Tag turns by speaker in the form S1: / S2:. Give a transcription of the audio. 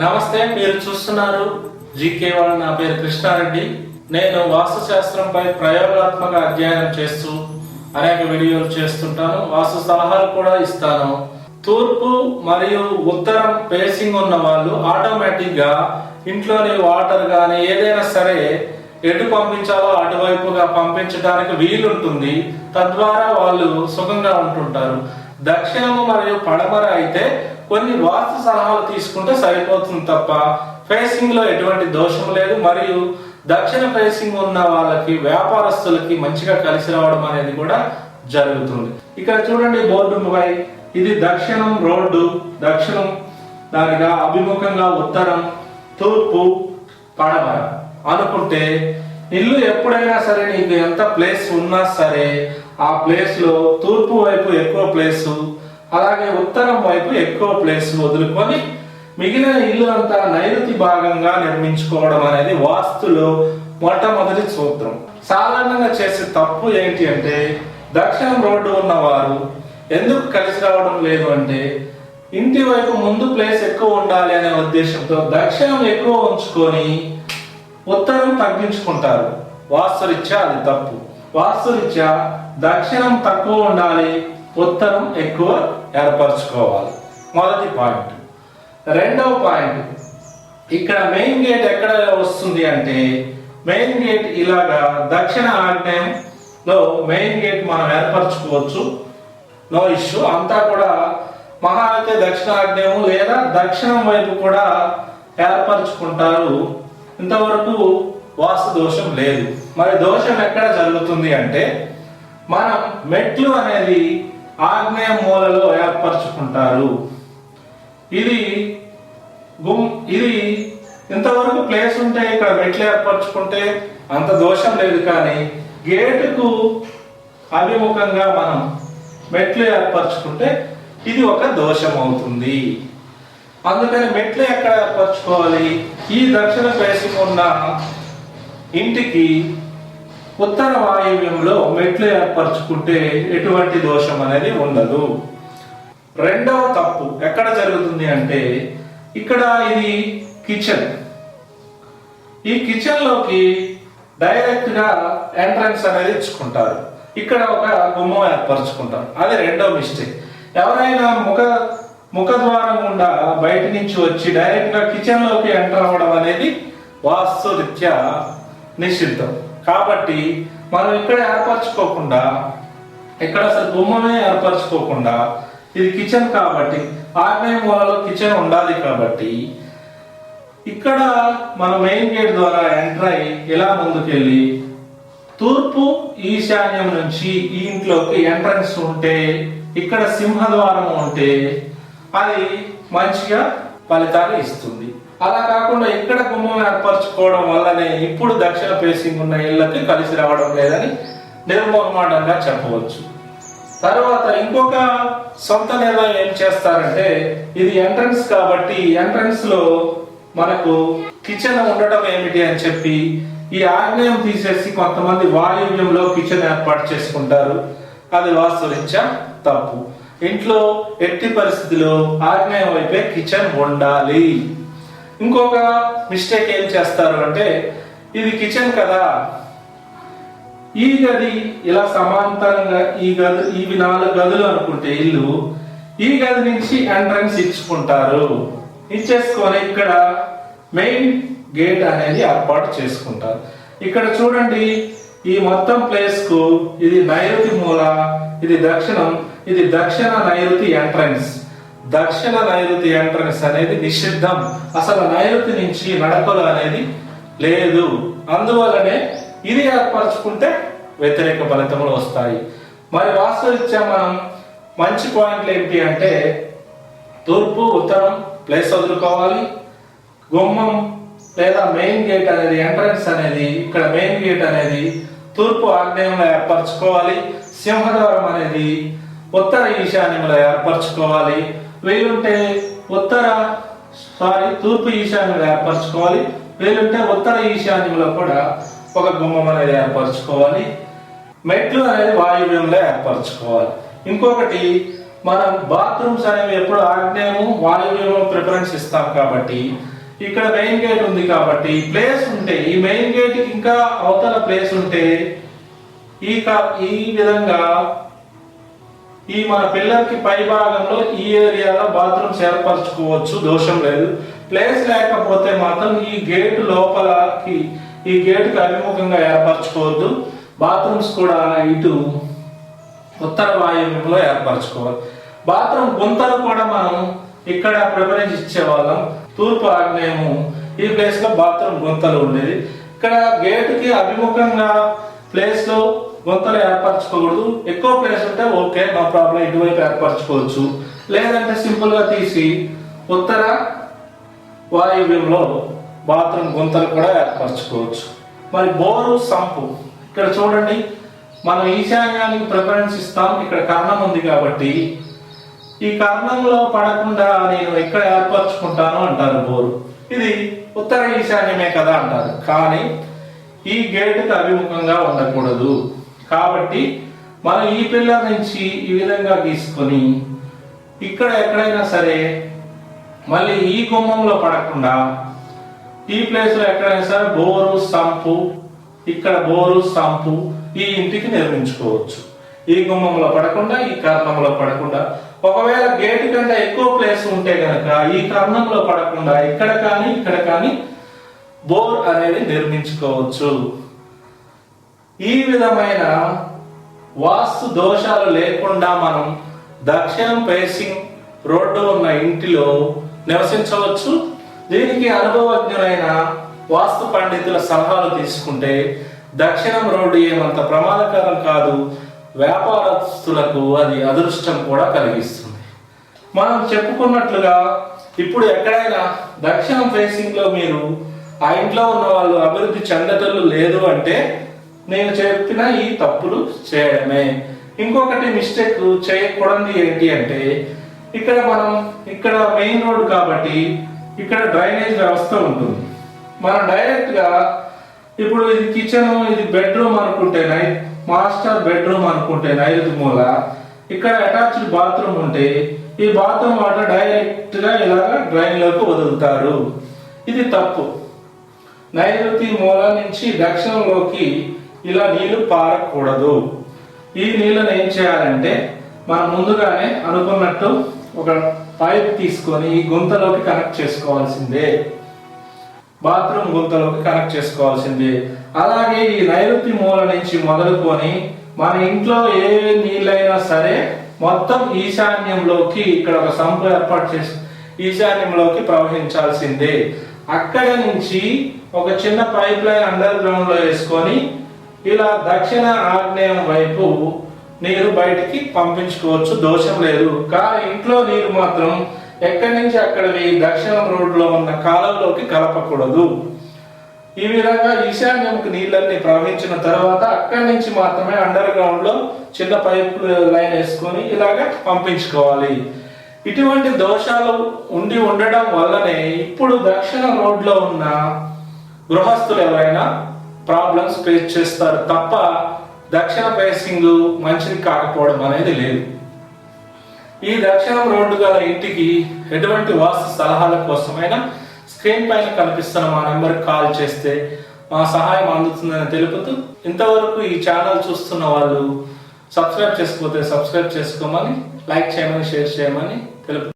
S1: నమస్తే మీరు చూస్తున్నారు జీకే వాళ్ళ నా పేరు కృష్ణారెడ్డి. నేను వాస్తుశాస్త్రంపై ప్రయోగాత్మక అధ్యయనం చేస్తూ అనేక వీడియోలు చేస్తుంటాను. వాస్తు సలహాలు కూడా ఇస్తాను. తూర్పు మరియు ఉత్తరం ఫేసింగ్ ఉన్న వాళ్ళు ఆటోమేటిక్గా ఇంట్లోని వాటర్ కానీ ఏదైనా సరే ఎటు పంపించాలో అటువైపుగా పంపించడానికి వీలుంటుంది. తద్వారా వాళ్ళు సుఖంగా ఉంటుంటారు. దక్షిణము మరియు పడమర అయితే కొన్ని వాస్తు సలహాలు తీసుకుంటే సరిపోతుంది తప్ప ఫేసింగ్లో ఎటువంటి దోషం లేదు. మరియు దక్షిణ ఫేసింగ్ ఉన్న వాళ్ళకి వ్యాపారస్తులకి మంచిగా కలిసి రావడం అనేది కూడా జరుగుతుంది. ఇక్కడ చూడండి బోర్డు పై ఇది దక్షిణం రోడ్డు దక్షిణం దానిగా అభిముఖంగా ఉత్తరం తూర్పు పడమర. అనుకుంటే ఇల్లు ఎప్పుడైనా సరే నీకు ఎంత ప్లేస్ ఉన్నా సరే ఆ ప్లేస్లో తూర్పు వైపు ఎక్కువ ప్లేస్ అలాగే ఉత్తరం వైపు ఎక్కువ ప్లేస్ వదులుకొని మిగిలిన ఇల్లు అంతా నైరుతి భాగంగా నిర్మించుకోవడం అనేది వాస్తులో మొట్టమొదటి సూత్రం. సాధారణంగా చేసే తప్పు ఏంటి అంటే దక్షిణం రోడ్డు ఉన్నవారు ఎందుకు కలిసి రావడం లేదు అంటే ఇంటి వైపు ముందు ప్లేస్ ఎక్కువ ఉండాలి అనే ఉద్దేశంతో దక్షిణం ఎక్కువ ఉంచుకొని ఉత్తరం తగ్గించుకుంటారు. వాస్తురీత్యా అది తప్పు. వాస్తురీత్యా దక్షిణం తక్కువ ఉండాలి ఉత్తరం ఎక్కువ ఏర్పరచుకోవాలి. మొదటి పాయింట్. రెండవ పాయింట్. ఇక్కడ మెయిన్ గేట్ ఎక్కడ వస్తుంది అంటే మెయిన్ గేట్ ఇలాగా దక్షిణ ఆగ్నేయంలో మెయిన్ గేట్ మనం ఏర్పరచుకోవచ్చు. No issue. అంతా కూడా మహా అయితే దక్షిణ ఆగ్నేయం లేదా దక్షిణం వైపు కూడా ఏర్పరచుకుంటారు. ఇంతవరకు వాస్తు దోషం లేదు. మరి దోషం ఎక్కడ జరుగుతుంది అంటే మనం మెట్లు అనేది ఆగ్నేయ మూలలో ఏర్పరచుకుంటారు. ఇది గుమ్ ఇది ఇంతవరకు ప్లేస్ ఉంటే ఇక్కడ మెట్లు ఏర్పరచుకుంటే అంత దోషం లేదు కానీ గేటుకు అభిముఖంగా మనం మెట్లు ఏర్పరచుకుంటే ఇది ఒక దోషం అవుతుంది. అందుకని మెట్లు ఎక్కడ ఏర్పరచుకోవాలి? ఈ దక్షిణ ఫేసింగ్ ఉన్న ఇంటికి ఉత్తర వాయువ్యంలో మెట్లు ఏర్పరచుకుంటే ఎటువంటి దోషం అనేది ఉండదు. రెండవ తప్పు ఎక్కడ జరుగుతుంది అంటే ఇక్కడ ఇది కిచెన్. ఈ కిచెన్లోకి డైరెక్ట్గా ఎంట్రన్స్ అనేది ఇచ్చుకుంటారు. ఇక్కడ ఒక గుమ్మం ఏర్పరచుకుంటారు. అది రెండో మిస్టేక్. ఎవరైనా ముఖ ముఖద్వారం గుండా బయట నుంచి వచ్చి డైరెక్ట్గా కిచెన్లోకి ఎంటర్ అవ్వడం అనేది వాస్తు రీత్యా నిషిద్ధం. కాబట్టి మనం ఇక్కడ ఏర్పరచుకోకుండా ఇక్కడ అసలు గుమ్మమే ఏర్పరచుకోకుండా ఇది కిచెన్ కాబట్టి ఆగ్నేయ మూలలో కిచెన్ ఉండాలి కాబట్టి ఇక్కడ మన మెయిన్ గేట్ ద్వారా ఎంటర్ అయ్యి ఇలా ముందుకెళ్ళి తూర్పు ఈశాన్యం నుంచి ఈ ఇంట్లోకి ఎంట్రన్స్ ఉంటే ఇక్కడ సింహద్వారం ఉంటే అది మంచిగా ఫలితాలు ఇస్తుంది. అలా కాకుండా ఎక్కడ గుమ్మం ఏర్పరచుకోవడం వల్లనే ఇప్పుడు దక్షిణ ఫేసింగ్ ఉన్న ఇళ్ళకి కలిసి రావడం లేదని నిర్మోహమాటంగా చెప్పవచ్చు. తర్వాత ఇంకొక సొంత నిర్ణయం ఏం చేస్తారంటే ఇది ఎంట్రన్స్ కాబట్టి ఎంట్రన్స్లో మనకు కిచెన్ ఉండటం ఏమిటి అని చెప్పి ఈ ఆగ్నేయం తీసేసి కొంతమంది వాయువ్యంలో కిచెన్ ఏర్పాటు చేసుకుంటారు. అది వాస్తవించా తప్పు. ఇంట్లో ఎట్టి పరిస్థితిలో ఆగ్నేయం వైపే కిచెన్ ఉండాలి. ఇంకొక మిస్టేక్ ఏం చేస్తారు అంటే ఇది కిచెన్ కదా. ఈ గది ఇలా సమాంతరంగా ఈ గది ఇవి నాలుగు గదులు అనుకుంటే ఇల్లు ఈ గది నుంచి ఎంట్రన్స్ ఇచ్చుకుంటారు. ఇచ్చేసుకొని ఇక్కడ మెయిన్ గేట్ అనేది ఏర్పాటు చేసుకుంటారు. ఇక్కడ చూడండి ఈ మొత్తం ప్లేస్కు ఇది నైరుతి మూల ఇది దక్షిణం ఇది దక్షిణ నైరుతి ఎంట్రన్స్ దక్షిణ నైరుతి ఎంట్రన్స్ అనేది నిషిద్ధం. అసలు నైరుతి నుంచి నడకలు అనేది లేదు. అందువలనే ఇది ఏర్పరచుకుంటే వ్యతిరేక ఫలితములు వస్తాయి. మరి వాస్తవిత్యా మనం మంచి పాయింట్లు ఏంటి అంటే తూర్పు ఉత్తరం ప్లేస్ వదులుకోవాలి. గుమ్మం లేదా మెయిన్ గేట్ అనేది ఎంట్రన్స్ అనేది ఇక్కడ మెయిన్ గేట్ అనేది తూర్పు ఆగ్నేయంలో ఏర్పరచుకోవాలి. సింహద్వారం అనేది ఉత్తర ఈశాన్యంలో ఏర్పరచుకోవాలి. వీలుంటే ఉత్తర సారీ తూర్పు ఈశాన్యంలో ఏర్పరచుకోవాలి. వీలుంటే ఉత్తర ఈశాన్యంలో కూడా ఒక గుమ్మం అనేది ఏర్పరచుకోవాలి. మెట్లు అనేది వాయువ్యంలో ఏర్పరచుకోవాలి. ఇంకొకటి మనం బాత్రూమ్స్ అనేవి ఎప్పుడు ఆగ్నేయము వాయువ్యము ప్రిఫరెన్స్ ఇస్తాం కాబట్టి. ఇక్కడ మెయిన్ గేట్ ఉంది కాబట్టి. ప్లేస్ ఉంటే ఈ మెయిన్ గేట్ ఇంకా అవతల ప్లేస్ ఉంటే ఈ ఈ విధంగా ఈ మన పిల్లలకి పై భాగంలో ఈ ఏరియాలో బాత్రూమ్స్ ఏర్పరచుకోవచ్చు దోషం లేదు. ప్లేస్ లేకపోతే మాత్రం ఈ గేట్ లోపలకి ఈ గేట్కి అభిముఖంగా ఏర్పరచుకోవద్దు. బాత్రూమ్స్ కూడా ఇటు ఉత్తర వాయువ్యంలో ఏర్పరచుకోవాలి. బాత్రూమ్ గుంతలు కూడా మనం ఇక్కడ ప్రిఫరెన్స్ ఇచ్చేవాళ్ళం. తూర్పు ఆగ్నేయము ఈ ప్లేస్లో బాత్రూమ్ గుంతలు ఉండేది. ఇక్కడ గేట్కి అభిముఖంగా ప్లేస్లో గుంతలు ఏర్పరచుకోకూడదు. ఎక్కువ ప్లేస్ ఉంటే ఓకే నో ప్రాబ్లం ఇటువైపు ఏర్పరచుకోవచ్చు. లేదంటే సింపుల్గా తీసి ఉత్తర వాయువ్యంలో బాత్రూమ్ గుంతలు కూడా ఏర్పరచుకోవచ్చు. మరి బోరు సంపు ఇక్కడ చూడండి మనం ఈశాన్యానికి ప్రిఫరెన్స్ ఇస్తాం. ఇక్కడ కర్ణం ఉంది కాబట్టి ఈ కర్ణంలో పడకుండా నేను ఎక్కడ ఏర్పరచుకుంటాను అంటారు బోరు. ఇది ఉత్తర ఈశాన్యమే కదా అంటారు. కానీ ఈ గేటుకు అభిముఖంగా ఉండకూడదు. కాబట్టి మనం ఈ పిల్లర్ నుంచి ఈ విధంగా తీసుకొని ఇక్కడ ఎక్కడైనా సరే మళ్ళీ ఈ గుమ్మంలో పడకుండా ఈ ప్లేస్లో ఎక్కడైనా సరే బోరు సంపు ఇక్కడ బోరు సంపు ఈ ఇంటికి నిర్మించుకోవచ్చు. ఈ గుమ్మంలో పడకుండా ఈ కర్ణంలో పడకుండా. ఒకవేళ గేటు కంటే ఎక్కువ ప్లేస్ ఉంటే గనక ఈ కర్ణంలో పడకుండా ఇక్కడ కానీ ఇక్కడ కానీ బోర్ అనేది నిర్మించుకోవచ్చు. ఈ విధమైన వాస్తు దోషాలు లేకుండా మనం దక్షిణం ఫేసింగ్ రోడ్డు ఉన్న ఇంటిలో నివసించవచ్చు. దీనికి అనుభవజ్ఞులైన వాస్తు పండితుల సలహాలు తీసుకుంటే దక్షిణం రోడ్డు ఏమంత ప్రమాదకరం కాదు. వ్యాపారస్తులకు అది అదృష్టం కూడా కలిగిస్తుంది. మనం చెప్పుకున్నట్లుగా ఇప్పుడు ఎక్కడైనా దక్షిణం ఫేసింగ్లో మీరు ఆ ఇంట్లో ఉన్న వాళ్ళు అభివృద్ధి చెందటలు లేదు అంటే నేను చెప్పిన ఈ తప్పులు చేయడమే. ఇంకొకటి మిస్టేక్ చేయకూడదు ఏంటి అంటే ఇక్కడ మనం ఇక్కడ మెయిన్ రోడ్ కాబట్టి ఇక్కడ డ్రైనేజ్ వ్యవస్థ ఉంటుంది. మనం డైరెక్ట్గా ఇప్పుడు ఇది కిచెన్ ఇది బెడ్రూమ్ అనుకుంటే నై మాస్టర్ బెడ్రూమ్ అనుకుంటే నైరుతి మూల ఇక్కడ అటాచ్డ్ బాత్రూమ్ ఉంటే ఈ బాత్రూమ్ వాటర్ డైరెక్ట్గా ఇలాగ డ్రైన్లోకి వదులుతారు. ఇది తప్పు. నైరుతి మూల నుంచి దక్షిణంలోకి ఇలా నీళ్ళు పారకూడదు. ఈ నీళ్ళని ఏం చేయాలంటే మనం ముందుగానే అనుకున్నట్టు ఒక పైప్ తీసుకొని ఈ గుంతలోకి కనెక్ట్ చేసుకోవాల్సిందే. బాత్రూమ్ గుంతలోకి కనెక్ట్ చేసుకోవాల్సిందే. అలాగే ఈ నైరుతి మూల నుంచి మొదలుకొని మన ఇంట్లో ఏ నీళ్ళైనా సరే మొత్తం ఈశాన్యంలోకి ఇక్కడ ఒక సంపు ఏర్పాటు చేసి ఈశాన్యంలోకి ప్రవహించాల్సిందే. అక్కడ నుంచి ఒక చిన్న పైప్ లైన్ అండర్ గ్రౌండ్లో వేసుకొని ఇలా దక్షిణ ఆగ్నేయం వైపు నీరు బయటికి పంపించుకోవచ్చు దోషం లేదు. కానీ ఇంట్లో నీరు మాత్రం ఎక్కడి నుంచి అక్కడివి? దక్షిణం రోడ్లో ఉన్న కాలంలోకి కలపకూడదు. ఈ విధంగా ఈశాన్యంకి నీళ్ళన్ని ప్రవహించిన తర్వాత అక్కడి నుంచి మాత్రమే అండర్ గ్రౌండ్లో చిన్న పైప్ లైన్ వేసుకొని ఇలాగ పంపించుకోవాలి. ఇటువంటి దోషాలు ఉండి ఉండడం వల్లనే ఇప్పుడు దక్షిణ రోడ్లో ఉన్న గృహస్థులు ఎవరైనా ప్రాబ్లమ్స్ ఫేస్ చేస్తారు తప్ప దక్షిణ ఫేసింగ్ మంచిది కాకపోవడం అనేది లేదు. ఈ దక్షిణం రోడ్డు గల ఇంటికి ఎటువంటి వాస్తు సలహాల కోసమైనా స్క్రీన్ పైన కనిపిస్తున్న మా నెంబర్కి కాల్ చేస్తే మా సహాయం అందుతుందని తెలుపుతూ ఇంతవరకు ఈ ఛానల్ చూస్తున్న వాళ్ళు సబ్స్క్రైబ్ చేసుకోతే సబ్స్క్రైబ్ చేసుకోమని లైక్ చేయమని షేర్ చేయమని తెలుపు